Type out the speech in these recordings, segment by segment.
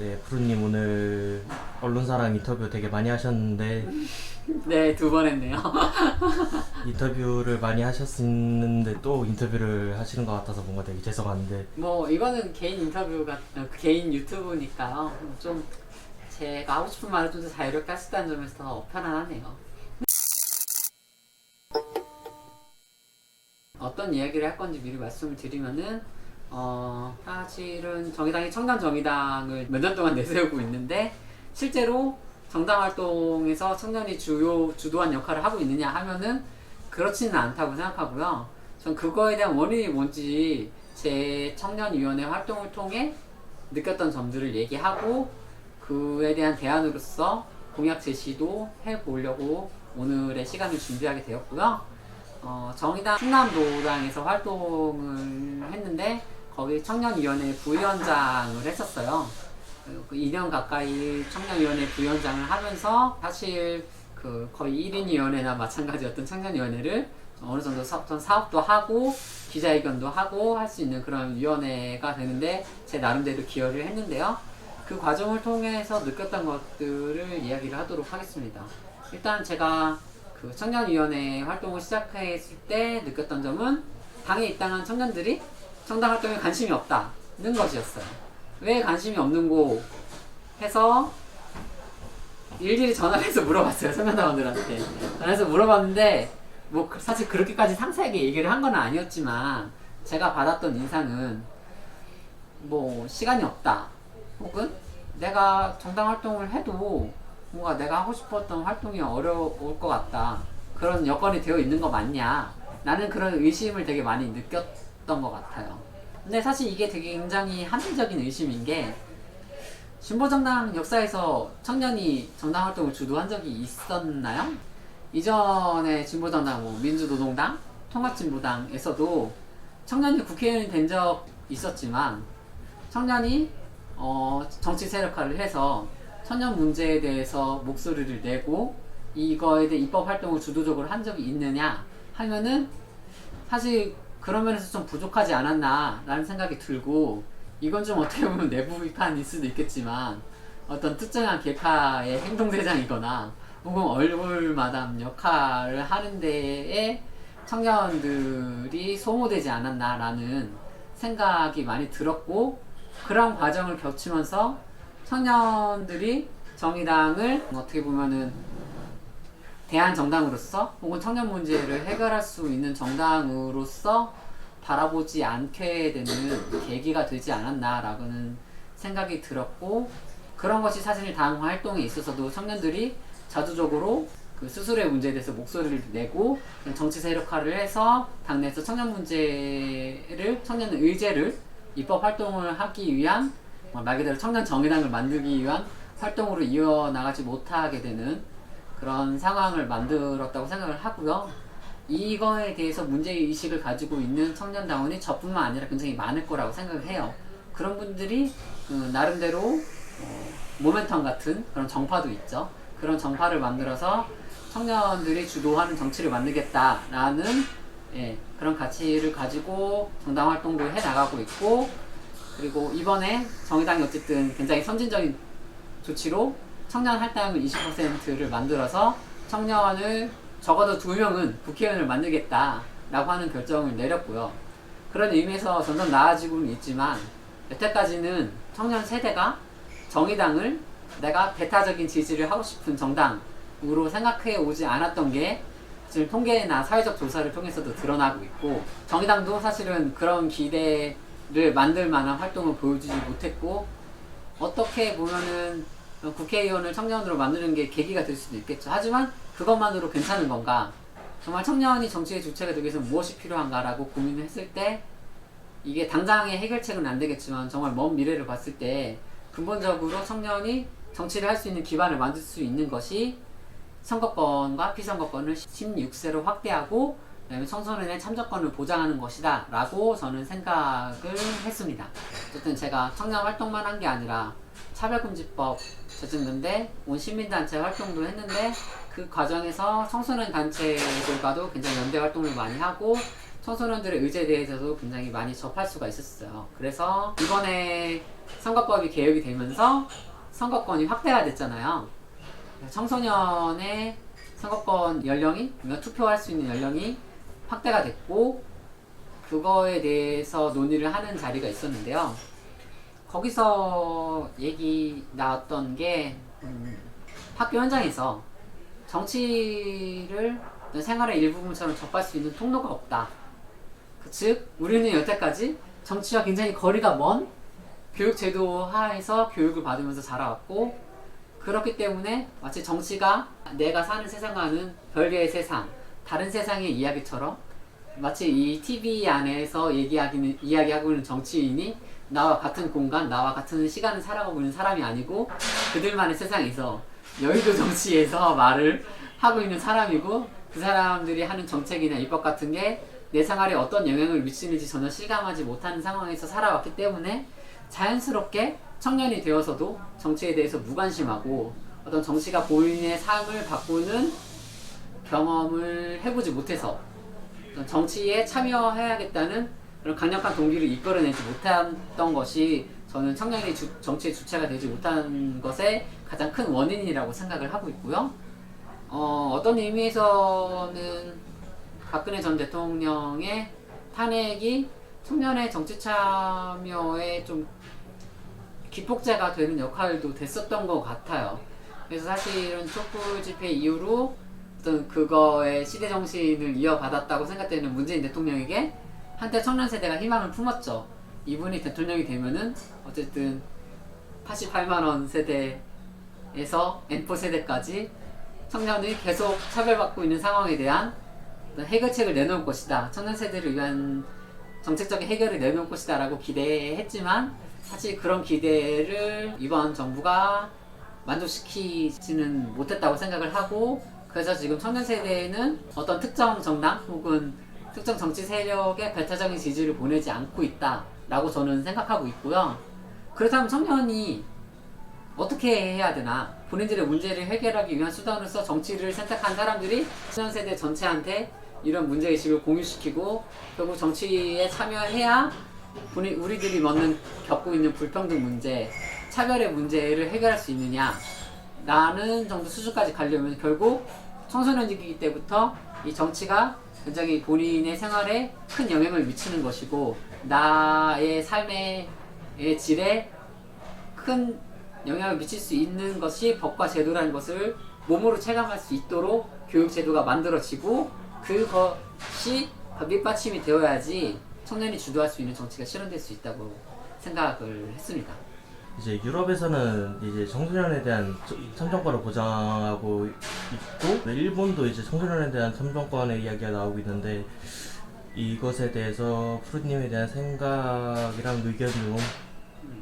네, 푸르님 오늘 언론사랑 인터뷰 되게 많이 하셨는데 네, 두 번 했네요. 인터뷰를 많이 하셨는데 또 인터뷰를 하시는 것 같아서 뭔가 되게 죄송한데 뭐 이거는 개인 인터뷰가 어, 개인 유튜브니까요. 좀 제가 하고 싶은 말을 좀 더 자유롭게 있다는 점에서 더 편안하네요. 어떤 이야기를 할 건지 미리 말씀을 드리면은 어 사실은 정의당이 청년 정의당을 몇 년 동안 내세우고 있는데 실제로 정당 활동에서 청년이 주요 주도한 역할을 하고 있느냐 하면은 그렇지는 않다고 생각하고요. 전 그거에 대한 원인이 뭔지 제 청년위원회 활동을 통해 느꼈던 점들을 얘기하고 그에 대한 대안으로서 공약 제시도 해보려고 오늘의 시간을 준비하게 되었고요. 어, 정의당 충남도당에서 활동을 했는데 거기 청년위원회 부위원장을 했었어요. 그 2년 가까이 청년위원회 부위원장을 하면서 사실 그 거의 1인 위원회나 마찬가지였던 청년위원회를 어느 정도 사업도 하고 기자회견도 하고 할 수 있는 그런 위원회가 되는데 제 나름대로 기여를 했는데요. 그 과정을 통해서 느꼈던 것들을 이야기를 하도록 하겠습니다. 일단 제가 그 청년위원회 활동을 시작했을 때 느꼈던 점은 당에 입당한 청년들이 정당 활동에 관심이 없다는 것이었어요. 왜 관심이 없는고 해서 일일이 전화를 해서 물어봤어요 청년당원들한테. 전화해서 물어봤는데 뭐 그- 사실 그렇게까지 상세하게 얘기를 한 건 아니었지만 제가 받았던 인상은 뭐 시간이 없다. 혹은 내가 정당 활동을 해도 뭔가 내가 하고 싶었던 활동이 어려울 것 같다. 그런 여건이 되어 있는 거 맞냐 나는 그런 의심을 되게 많이 느꼈 던 것 같아요 근데 사실 이게 되게 굉장히 합리적인 의심인 게 진보정당 역사에서 청년이 정당 활동을 주도한 적이 있었나요? 이전에 진보정당, 뭐 민주노동당, 통합진보당에서도 청년이 국회의원이 된 적 있었지만 청년이 어, 정치 세력화를 해서 청년 문제에 대해서 목소리를 내고 이거에 대해 입법 활동을 주도적으로 한 적이 있느냐 하면은 사실 그런 면에서 좀 부족하지 않았나라는 생각이 들고 이건 좀 어떻게 보면 내부 비판일 수도 있겠지만 어떤 특정한 계파의 행동대장이거나 혹은 얼굴마담 역할을 하는 데에 청년들이 소모되지 않았나라는 생각이 많이 들었고 그런 과정을 겹치면서 청년들이 정의당을 어떻게 보면은 대한 정당으로서 혹은 청년 문제를 해결할 수 있는 정당으로서 바라보지 않게 되는 계기가 되지 않았나라고는 생각이 들었고 그런 것이 사실 당 활동에 있어서도 청년들이 자주적으로 그 스스로의 문제에 대해서 목소리를 내고 정치 세력화를 해서 당내에서 청년 문제를 청년 의제를 입법 활동을 하기 위한 말 그대로 청년 정의당을 만들기 위한 활동으로 이어나가지 못하게 되는 그런 상황을 만들었다고 생각을 하고요. 이거에 대해서 문제의식을 가지고 있는 청년당원이 저뿐만 아니라 굉장히 많을 거라고 생각을 해요. 그런 분들이 그 나름대로 어, 모멘텀 같은 그런 정파도 있죠. 그런 정파를 만들어서 청년들이 주도하는 정치를 만들겠다라는 예, 그런 가치를 가지고 정당 활동도 해 나가고 있고 그리고 이번에 정의당이 어쨌든 굉장히 선진적인 조치로 청년 할당을 20%를 만들어서 청년을 적어도 두 명은 국회의원을 만들겠다라고 하는 결정을 내렸고요. 그런 의미에서 점점 나아지고는 있지만 여태까지는 청년 세대가 정의당을 내가 배타적인 지지를 하고 싶은 정당으로 생각해 오지 않았던 게 지금 통계나 사회적 조사를 통해서도 드러나고 있고 정의당도 사실은 그런 기대를 만들 만한 활동을 보여주지 못했고 어떻게 보면은 국회의원을 청년으로 만드는 게 계기가 될 수도 있겠죠. 하지만 그것만으로 괜찮은 건가? 정말 청년이 정치의 주체가 되기 위해서 무엇이 필요한가라고 고민을 했을 때 이게 당장의 해결책은 안 되겠지만 정말 먼 미래를 봤을 때 근본적으로 청년이 정치를 할 수 있는 기반을 만들 수 있는 것이 선거권과 피선거권을 16세로 확대하고 그다음에 청소년의 참정권을 보장하는 것이다 라고 저는 생각을 했습니다. 어쨌든 제가 청년 활동만 한 게 아니라 차별금지법 제정된데 온 시민단체 활동도 했는데 그 과정에서 청소년 단체들과도 굉장히 연대 활동을 많이 하고 청소년들의 의제에 대해서도 굉장히 많이 접할 수가 있었어요. 그래서 이번에 선거법이 개혁이 되면서 선거권이 확대가 됐잖아요. 청소년의 선거권 연령이, 그러니까 투표할 수 있는 연령이 확대가 됐고, 그거에 대해서 논의를 하는 자리가 있었는데요. 거기서 얘기 나왔던 게, 음, 학교 현장에서 정치를 생활의 일부분처럼 접할 수 있는 통로가 없다. 그 즉, 우리는 여태까지 정치와 굉장히 거리가 먼 교육 제도 하에서 교육을 받으면서 자라왔고, 그렇기 때문에 마치 정치가 내가 사는 세상과는 별개의 세상, 다른 세상의 이야기처럼 마치 이 TV 안에서 얘기하기는, 이야기하고 있는 정치인이 나와 같은 공간, 나와 같은 시간을 살아가고 있는 사람이 아니고 그들만의 세상에서 여의도 정치에서 말을 하고 있는 사람이고 그 사람들이 하는 정책이나 입법 같은 게 내 생활에 어떤 영향을 미치는지 전혀 실감하지 못하는 상황에서 살아왔기 때문에 자연스럽게 청년이 되어서도 정치에 대해서 무관심하고 어떤 정치가 본인의 삶을 바꾸는 경험을 해보지 못해서 정치에 참여해야겠다는 그런 강력한 동기를 이끌어내지 못했던 것이 저는 청년이 주- 정치의 주체가 되지 못한 것의 가장 큰 원인이라고 생각을 하고 있고요. 어, 어떤 의미에서는 박근혜 전 대통령의 탄핵이 청년의 정치 참여에 좀 기폭제가 되는 역할도 됐었던 것 같아요. 그래서 사실은 촛불 집회 이후로 어떤 그거의 시대 정신을 이어받았다고 생각되는 문재인 대통령에게 한때 청년 세대가 희망을 품었죠. 이분이 대통령이 되면은 어쨌든 88만 원 세대에서 N4 세대까지 청년이 계속 차별받고 있는 상황에 대한 해결책을 내놓을 것이다. 청년 세대를 위한 정책적인 해결을 내놓을 것이다 라고 기대했지만 사실 그런 기대를 이번 정부가 만족시키지는 못했다고 생각을 하고 그래서 지금 청년 세대는 어떤 특정 정당 혹은 특정 정치 세력의 배타적인 지지를 보내지 않고 있다라고 저는 생각하고 있고요. 그렇다면 청년이 어떻게 해야 되나? 본인들의 문제를 해결하기 위한 수단으로서 정치를 선택한 사람들이 청년 세대 전체한테 이런 문제의식을 공유시키고 결국 정치에 참여해야 우리, 우리들이 먹는 겪고 있는 불평등 문제, 차별의 문제를 해결할 수 있느냐 라는 정도 수준까지 가려면 결국 청소년이기 때부터 이 정치가 굉장히 본인의 생활에 큰 영향을 미치는 것이고 나의 삶의 의 질에 큰 영향을 미칠 수 있는 것이 법과 제도라는 것을 몸으로 체감할 수 있도록 교육 제도가 만들어지고 그것이 밑받침이 되어야지 청년이 주도할 수 있는 정치가 실현될 수 있다고 생각을 했습니다. 이제 유럽에서는 이제 청소년에 대한 저- 참정권을 보장하고 있고 네, 일본도 이제 청소년에 대한 참정권의 이야기가 나오고 있는데 이것에 대해서 푸르님에 대한 생각이랑 의견 좀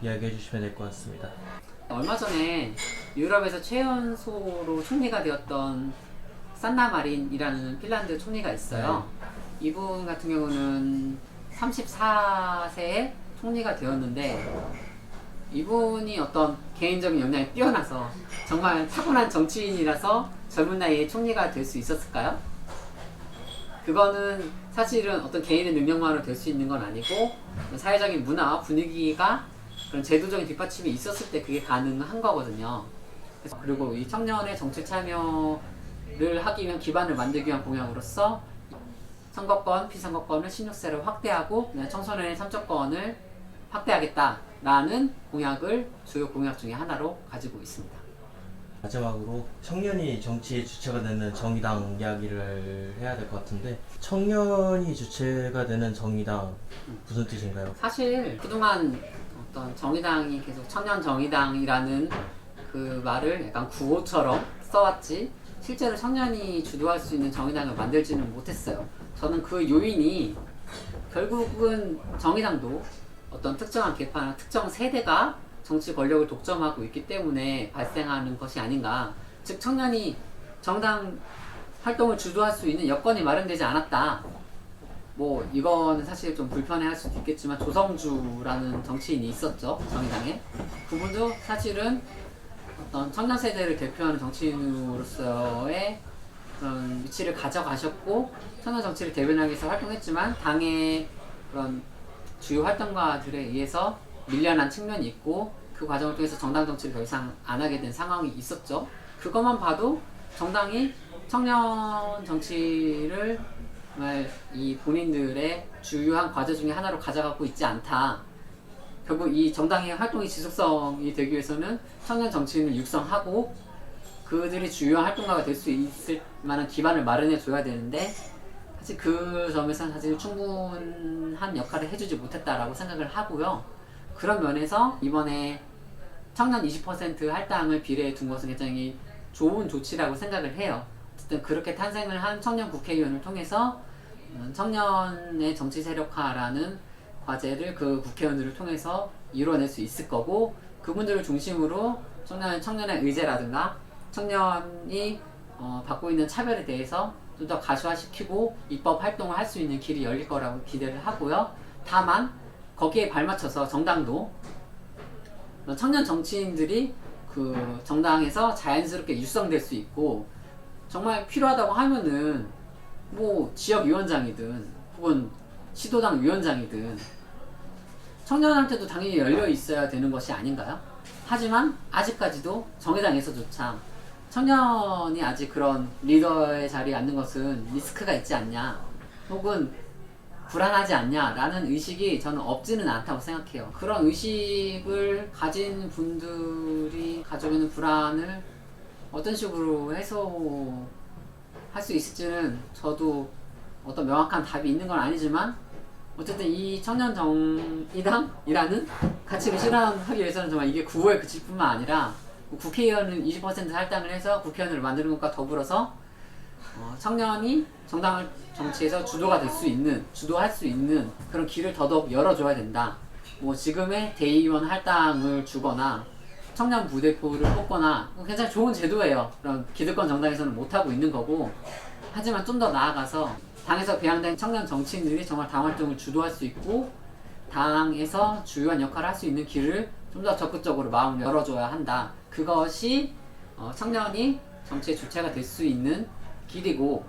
이야기해 주시면 될 것 같습니다. 얼마 전에 유럽에서 최연소로 총리가 되었던 산나 마린이라는 핀란드 총리가 있어요. 이분 같은 경우는 34세에 총리가 되었는데 이분이 어떤 개인적인 역량이 뛰어나서 정말 타고난 정치인이라서 젊은 나이에 총리가 될 수 있었을까요? 그거는 사실은 어떤 개인의 능력만으로 될 수 있는 건 아니고 사회적인 문화와 분위기가 그런 제도적인 뒷받침이 있었을 때 그게 가능한 거거든요. 그리고 이 청년의 정치 참여를 하기 위한 기반을 만들기 위한 공약으로서 선거권, 피선거권을 16세로 확대하고 청소년의 참정권을 확대하겠다 라는 공약을 주요 공약 중에 하나로 가지고 있습니다. 마지막으로 청년이 정치의 주체가 되는 정의당 이야기를 해야 될 것 같은데 청년이 주체가 되는 정의당 무슨 뜻인가요? 사실 그동안 어떤 정의당이 계속 청년 정의당이라는 그 말을 약간 구호처럼 써왔지 실제로 청년이 주도할 수 있는 정의당을 만들지는 못했어요. 저는 그 요인이 결국은 정의당도 어떤 특정한 계파나 특정 세대가 정치 권력을 독점하고 있기 때문에 발생하는 것이 아닌가. 즉 청년이 정당 활동을 주도할 수 있는 여건이 마련되지 않았다. 뭐 이거는 사실 좀 불편해할 수도 있겠지만 조성주라는 정치인이 있었죠 정의당에 그분도 사실은 어떤 청년 세대를 대표하는 정치인으로서의 그런 위치를 가져가셨고 청년 정치를 대변하기 위해서 활동했지만 당의 그런 주요 활동가들에 의해서 밀려난 측면이 있고 그 과정을 통해서 정당 정치를 더 이상 안 하게 된 상황이 있었죠. 그것만 봐도 정당이 청년 정치를 이 본인들의 주요한 과제 중에 하나로 가져가고 있지 않다. 결국 이 정당의 활동이 지속성이 되기 위해서는 청년 정치인을 육성하고 그들이 주요한 활동가가 될 수 있을 만한 기반을 마련해 줘야 되는데 사실 그 점에서는 사실 충분한 역할을 해주지 못했다라고 생각을 하고요. 그런 면에서 이번에 청년 20% 할당을 비례해 둔 것은 굉장히 좋은 조치라고 생각을 해요. 어쨌든 그렇게 탄생을 한 청년 국회의원을 통해서 음, 청년의 정치 세력화라는 과제를 그 국회의원들을 통해서 이뤄낼 수 있을 거고 그분들을 중심으로 청년, 청년의 의제라든가 청년이 어, 받고 있는 차별에 대해서 좀 더 가시화시키고 입법 활동을 할 수 있는 길이 열릴 거라고 기대를 하고요. 다만 거기에 발맞춰서 정당도 청년 정치인들이 그 정당에서 자연스럽게 육성될 수 있고 정말 필요하다고 하면은 뭐 지역 위원장이든 혹은 시도당 위원장이든 청년한테도 당연히 열려 있어야 되는 것이 아닌가요? 하지만 아직까지도 정의당에서조차 청년이 아직 그런 리더의 자리에 앉는 것은 리스크가 있지 않냐 혹은 불안하지 않냐라는 의식이 저는 없지는 않다고 생각해요. 그런 의식을 가진 분들이 가지고 있는 불안을 어떤 식으로 해소할 수 있을지는 저도 어떤 명확한 답이 있는 건 아니지만 어쨌든 이 청년 정의당이라는 가치를 실현하기 위해서는 정말 이게 구호에 그칠 뿐만 아니라 국회의원은 20% 할당을 해서 국회의원을 만드는 것과 더불어서 어, 청년이 정당을 정치에서 주도가 될 수 있는 주도할 수 있는 그런 길을 더더욱 열어줘야 된다. 뭐 지금의 대의원 할당을 주거나 청년 부대표를 뽑거나 뭐 굉장히 좋은 제도예요. 그런 기득권 정당에서는 못 하고 있는 거고 하지만 좀 더 나아가서 당에서 배양된 청년 정치인들이 정말 당 활동을 주도할 수 있고 당에서 주요한 역할을 할 수 있는 길을 좀 더 적극적으로 마음을 열어줘야 한다. 그것이 어, 청년이 정치의 주체가 될 수 있는 길이고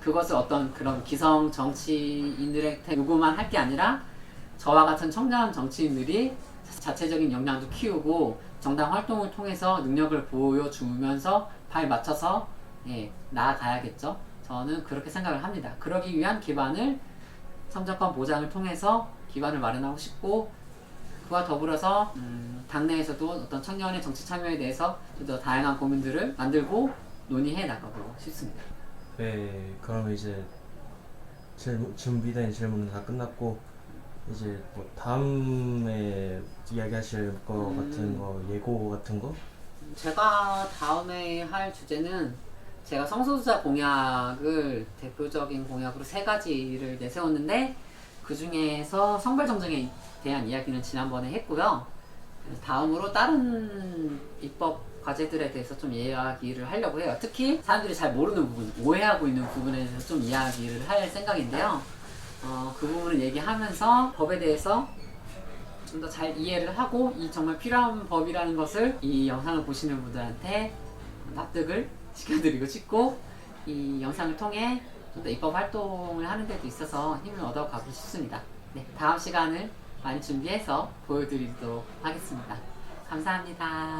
그것을 어떤 그런 기성 정치인들한테 요구만 할 게 아니라 저와 같은 청년 정치인들이 자체적인 역량도 키우고 정당 활동을 통해서 능력을 보여주면서 발 맞춰서 예, 나아가야겠죠. 저는 그렇게 생각을 합니다. 그러기 위한 기반을 참정권 보장을 통해서 기반을 마련하고 싶고 그와 더불어서 음, 당내에서도 어떤 청년의 정치 참여에 대해서 좀 더 다양한 고민들을 만들고 논의해 나가고 싶습니다. 네, 그러면 이제 질문, 준비된 질문은 다 끝났고 이제 뭐 다음에 이야기하실 거 음. 같은 거 예고 같은 거 제가 다음에 할 주제는 제가 성소수자 공약을 대표적인 공약으로 세 가지를 내세웠는데 그 중에서 성별 정정에 대한 이야기는 지난번에 했고요. 다음으로 다른 입법 과제들에 대해서 좀 이야기를 하려고 해요. 특히 사람들이 잘 모르는 부분, 오해하고 있는 부분에 대해서 좀 이야기를 할 생각인데요. 어, 그 부분을 얘기하면서 법에 대해서 좀 더 잘 이해를 하고 이 정말 필요한 법이라는 것을 이 영상을 보시는 분들한테 납득을 시켜드리고 싶고 이 영상을 통해 좀 더 입법 활동을 하는 데도 있어서 힘을 얻어가고 싶습니다. 네, 다음 시간을 많이 준비해서 보여드리도록 하겠습니다. 감사합니다.